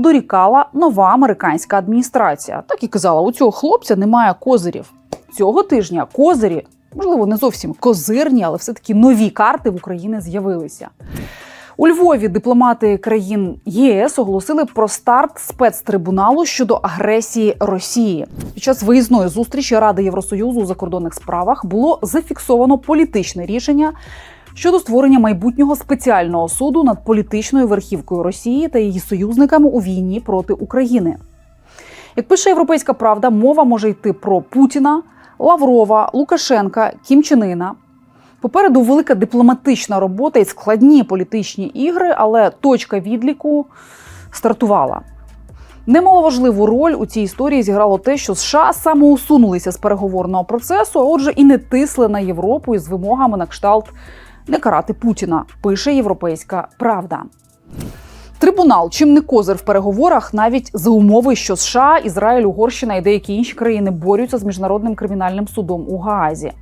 дорікала нова американська адміністрація. Так і казала, у цього хлопця немає козирів. Цього тижня козирі, можливо, не зовсім козирні, але все-таки нові карти в Україні з'явилися. У Львові дипломати країн ЄС оголосили про старт спецтрибуналу щодо агресії Росії. Під час виїзної зустрічі Ради Євросоюзу у закордонних справах було зафіксовано політичне рішення щодо створення майбутнього спеціального суду над політичною верхівкою Росії та її союзниками у війні проти України. Як пише Європейська Правда, мова може йти про Путіна, Лаврова, Лукашенка, Кім Чен Ына. Попереду велика дипломатична робота і складні політичні ігри, але точка відліку стартувала. Немаловажливу роль у цій історії зіграло те, що США самоусунулися з переговорного процесу, а отже, і не тисли на Європу із вимогами на кшталт не карати Путіна, пише Європейська Правда. Трибунал, чим не козир в переговорах, навіть за умови, що США, Ізраїль, Угорщина і деякі інші країни борються з міжнародним кримінальним судом у Гаазі.